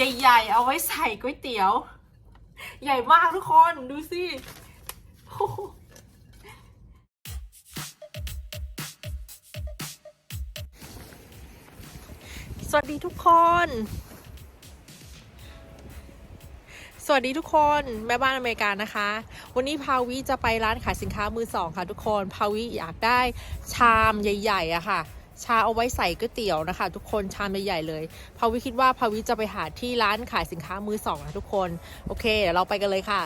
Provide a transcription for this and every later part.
ใหญ่ๆ เอาไว้ใส่ก๋วยเตี๋ยว ใหญ่มากทุกคนดูสิสวัสดีทุกคน สวัสดีทุกคนแม่บ้านอเมริกานะคะ วันนี้พาวิจะไปร้านขายสินค้ามือสองค่ะทุกคน พาวิอยากได้ชามใหญ่ๆอะค่ะ ชาเอาไว้ใส่ก๋วยเตี๋ยวนะคะ ทุกคนชามใหญ่ๆเลยพาวิคิดว่าพาวิจะไปหาที่ร้านขายสินค้ามือสองนะทุกคน โอเค เดี๋ยวเราไปกันเลยค่ะ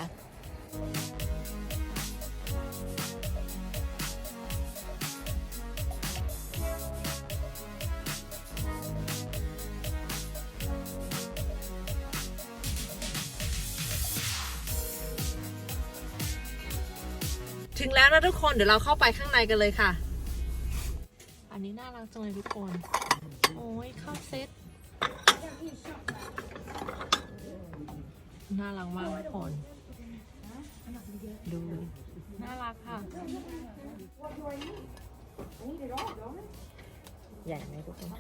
ถึงแล้วนะทุกคนเดี๋ยวเราเข้าไปข้างในกันเลยค่ะ อันนี้น่ารักจังเลยทุกคน โอ้ยข้าวเซ็ตน่ารักมากทุกคน ดู น่ารักค่ะ ใหญ่ไหมทุกคน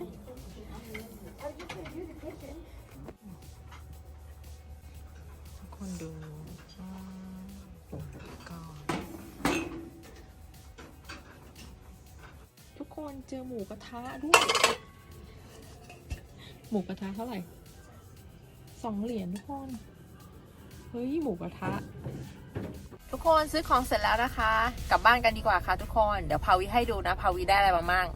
ทุกคนเจอหมูกระทะด้วย หมูกระทะเท่าไหร่สองเหรียญทุกคน เฮ้ย หมูกระทะ ทุกคนซื้อของเสร็จแล้วนะคะ กลับบ้านกันดีกว่าค่ะทุกคน เดี๋ยวพาวิให้ดูนะพาวิได้อะไรมามั่ง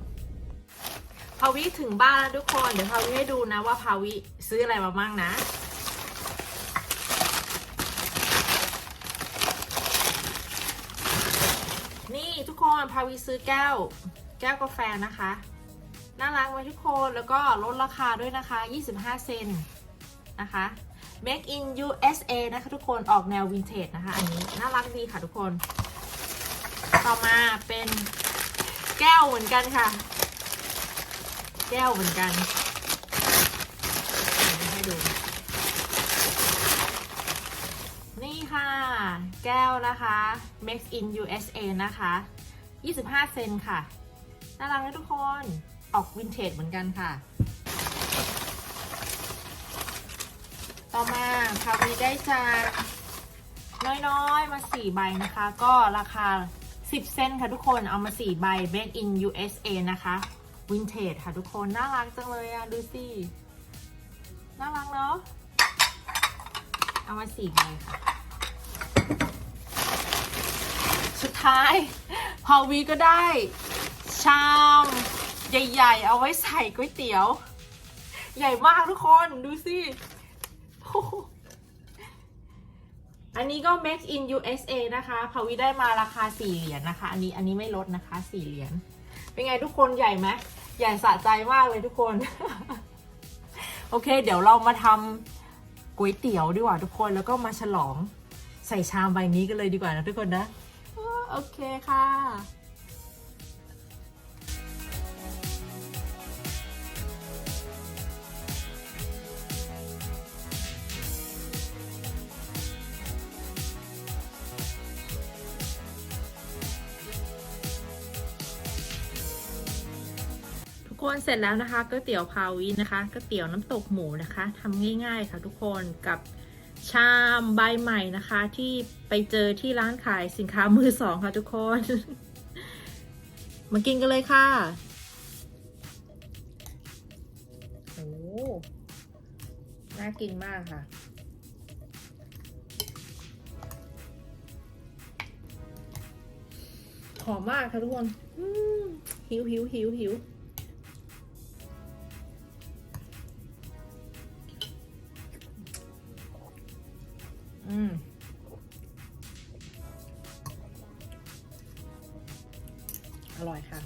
พาวิถึงบ้านแล้วทุกคน เดี๋ยวพาวิให้ดูนะว่าพาวิซื้ออะไรมามั่งนะนี่ทุกคนพาวิซื้อแก้ว แก้วกาแฟนะคะ น่ารักไหมทุกคนแล้วก็ลดราคาด้วยนะคะ 25 เซนนะคะ Make in USA นะคะทุกคนออกแนววินเทจนะคะ อันนี้น่ารักดีค่ะทุกคน ต่อมาเป็นแก้วเหมือนกันค่ะ แก้วเหมือนกันให้ดู นี่ค่ะ แก้วนะคะ Make in USA นะคะ 25 เซนค่ะ น่ารักนะทุกคนออกวินเทจเหมือนกันค่ะ ต่อมาคาวีได้จานน้อยๆ มา 4 ใบนะคะ ก็ราคา 10 เซนค่ะทุกคนเอามา 4 ใบ Made in USA นะคะวินเทจค่ะทุกคน น่ารักจังเลยอะดูสิ น่ารักเนาะเอามา4ใบค่ะ สุดท้าย พอวีก็ได้ ชามใหญ่ๆ เอาไว้ใส่ก๋วยเตี๋ยว ใหญ่มากทุกคนดูสิอันนี้ก็ Make in USA นะคะพาวิได้มาราคา4เหรียญนะคะ อันนี้อันนี้ไม่ลดนะคะ4เหรียญ เป็นไงทุกคนใหญ่ไหมใหญ่สะใจมากเลยทุกคน โอเค เดี๋ยวเรามาทำก๋วยเตี๋ยวดีกว่าทุกคน แล้วก็มาฉลองใส่ชามใบนี้กันเลยดีกว่านะทุกคนนะ โอเคค่ะ กคนเสร็จแล้วนะคะก๋วยเตี๋ยวพาวีนะคะก๋วยเตี๋ยวน้ำตกหมูนะคะทำง่ายๆค่ะทุกคนกับชามใบใหม่นะคะ ที่ไปเจอที่ร้านขายสินค้ามือสองค่ะทุกคน มากินกันเลยค่ะโอ้น่ากินมากค่ะหอมมากค่ะทุกคนหิวหิวหิวหิว อืมอร่อยค่ะ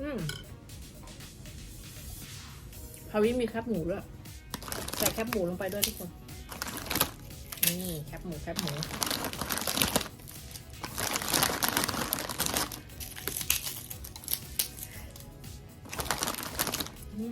อืมพาวิมีแคบหมูด้วยใส่แคบหมูลงไปด้วยทุกคน นี่แคบหมูแคบหมู อื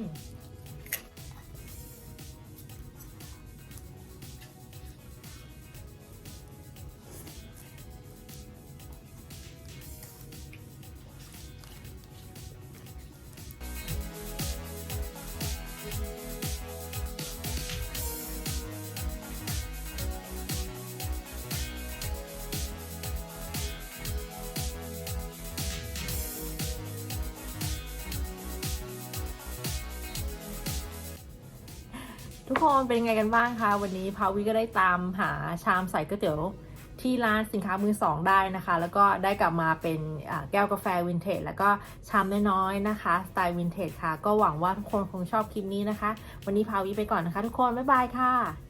กคนเป็นยังไงกันบ้างคะวันนี้พาวิก็ได้ตามหาชามใส่ก๋วยเตี๋ยวที่ร้านสินค้ามือสองได้นะคะ แล้วก็ได้กลับมาเป็นแก้วกาแฟวินเทจแล้วก็ชามน้อยๆนะคะสไตล์วินเทจค่ะ ก็หวังว่าทุกคนคงชอบคลิปนี้นะคะ วันนี้พาวิไปก่อนนะคะ ทุกคนบ๊ายบายค่ะ